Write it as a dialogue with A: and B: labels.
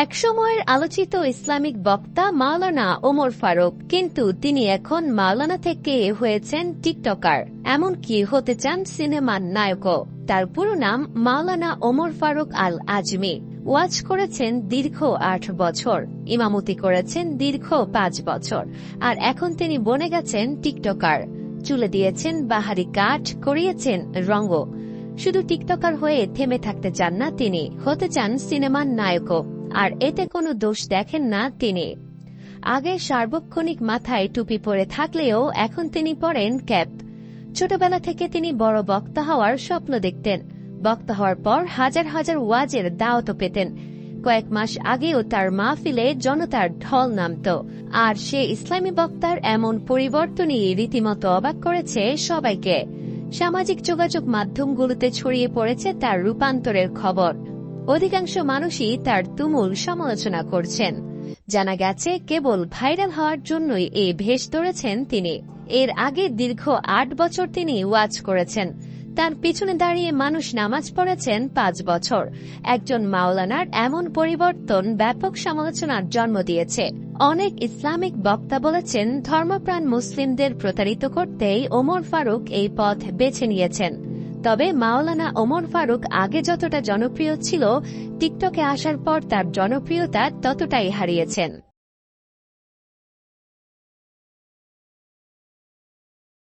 A: একসময়ের আলোচিত ইসলামিক বক্তা মাওলানা ওমর ফারুক, কিন্তু তিনি এখন মাওলানা থেকে হয়েছেন টিকটকার, এমনকি হতে চান সিনেমার নায়কও। তার পুরো নাম মাওলানা ওমর ফারুক আল আজমি ওয়াজ করেছেন দীর্ঘ আট বছর, ইমামতি করেছেন দীর্ঘ পাঁচ বছর, আর এখন তিনি বনে গেছেন টিকটকার। চুলে দিয়েছেন বাহারি কাঠ, করিয়েছেন রঙ্গ। শুধু টিকটকার হয়ে থেমে থাকতে চান না তিনি, হতে চান সিনেমার নায়কও। আর এতে কোনো দোষ দেখেন না তিনি। আগে সার্বক্ষণিক মাথায় টুপি পরে থাকলেও এখন তিনি পরেন ক্যাপ। ছোটবেলা থেকে তিনি বড় বক্তা হওয়ার স্বপ্ন দেখতেন। বক্তা হওয়ার পর হাজার হাজার ওয়াজের দাওয়াত পেতেন। কয়েক মাস আগেও তার মাহফিলে জনতার ঢল নামত। আর সে ইসলামী বক্তার এমন পরিবর্তনই রীতিমতো অবাক করেছে সবাইকে। সামাজিক যোগাযোগ মাধ্যমগুলোতে ছড়িয়ে পড়েছে তার রূপান্তরের খবর। অধিকাংশ মানুষই তার তুমুল সমালোচনা করছেন। জানা গেছে, কেবল ভাইরাল হওয়ার জন্যই এই ভেষ ধরেছেন তিনি। এর আগে দীর্ঘ আট বছর তিনি ওয়াজ করেছেন। তার পিছনে দাঁড়িয়ে মানুষ নামাজ পড়েছেন পাঁচ বছর। একজন মাওলানার এমন পরিবর্তন ব্যাপক সমালোচনার জন্ম দিয়েছে। অনেক ইসলামিক বক্তা বলেছেন, ধর্মপ্রাণ মুসলিমদের প্রতারিত করতেই ওমর ফারুক এই পথ বেছে নিয়েছেন। তবে মাওলানা ওমর ফারুক আগে যতটা জনপ্রিয় ছিল, টিকটকে আসার পর তার জনপ্রিয়তা ততটাই হারিয়েছেন।